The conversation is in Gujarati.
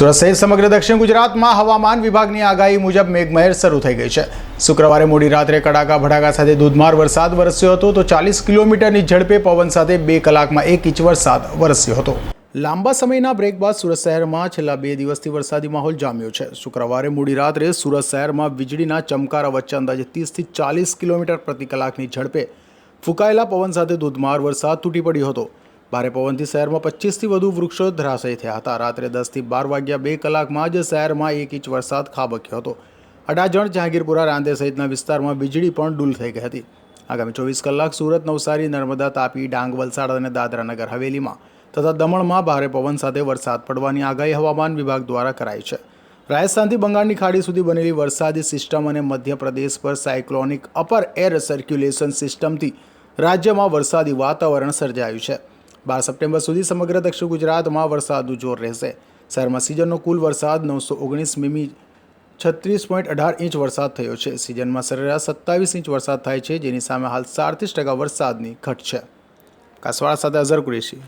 સુરત સહિત સમગ્ર દક્ષિણ ગુજરાતમાં હવામાન વિભાગની આગાહી મુજબ મેઘમહેર શરૂ થઈ ગઈ છે. શુક્રવારે મોડી રાત્રે કડાકા, ભડાકા સાથે ધોધમાર વરસાદ વરસ્યો હતો તો ચાલીસ કિલોમીટરની ઝડપે પવન સાથે બે કલાકમાં એક ઇંચ વરસાદ વરસ્યો હતો. લાંબા સમયના બ્રેક બાદ સુરત શહેરમાં છેલ્લા બે દિવસથી વરસાદી માહોલ જામ્યો છે. શુક્રવારે મોડી રાત્રે સુરત શહેરમાં વીજળીના ચમકારા વચ્ચે અંદાજે ત્રીસથી ચાલીસ કિલોમીટર પ્રતિ કલાકની ઝડપે ફૂંકાયેલા પવન સાથે ધોધમાર વરસાદ તૂટી પડ્યો હતો. ભારે પવનથી શહેરમાં પચીસથી વધુ વૃક્ષો ધરાશય થયા હતા. રાત્રે દસથી બાર વાગ્યા બે કલાકમાં જ શહેરમાં એક ઇંચ વરસાદ ખાબક્યો હતો. અડાજણ, જહાંગીરપુરા રાંદે સહિતના વિસ્તારમાં વીજળી પણ ડૂલ થઈ ગઈ હતી. આગામી ચોવીસ કલાક સુરત, નવસારી, નર્મદા, તાપી, ડાંગ, વલસાડ અને દાદરા નગર હવેલીમાં તથા દમણમાં ભારે પવન સાથે વરસાદ પડવાની આગાહી હવામાન વિભાગ દ્વારા કરાઈ છે. રાજસ્થાનથી બંગાળની ખાડી સુધી બનેલી વરસાદી સિસ્ટમ અને મધ્યપ્રદેશ પર સાયક્લોનિક અપર એર સર્ક્યુલેશન સિસ્ટમથી રાજ્યમાં વરસાદી વાતાવરણ સર્જાયું છે. બાર સપ્ટેમ્બર સુધી સમગ્ર દક્ષિણ ગુજરાતમાં વરસાદનું જોર રહેશે. શહેરમાં સિઝનનો કુલ વરસાદ નવસો ઓગણીસ મીમી છત્રીસ પોઈન્ટ અઢાર ઇંચ વરસાદ થયો છે. સિઝનમાં સરેરાશ સત્તાવીસ ઇંચ વરસાદ થાય છે, જેની સામે હાલ સાડત્રીસ ટકા વરસાદની ઘટ છે. કાસવાડા સાથે અઝર કુરેશી.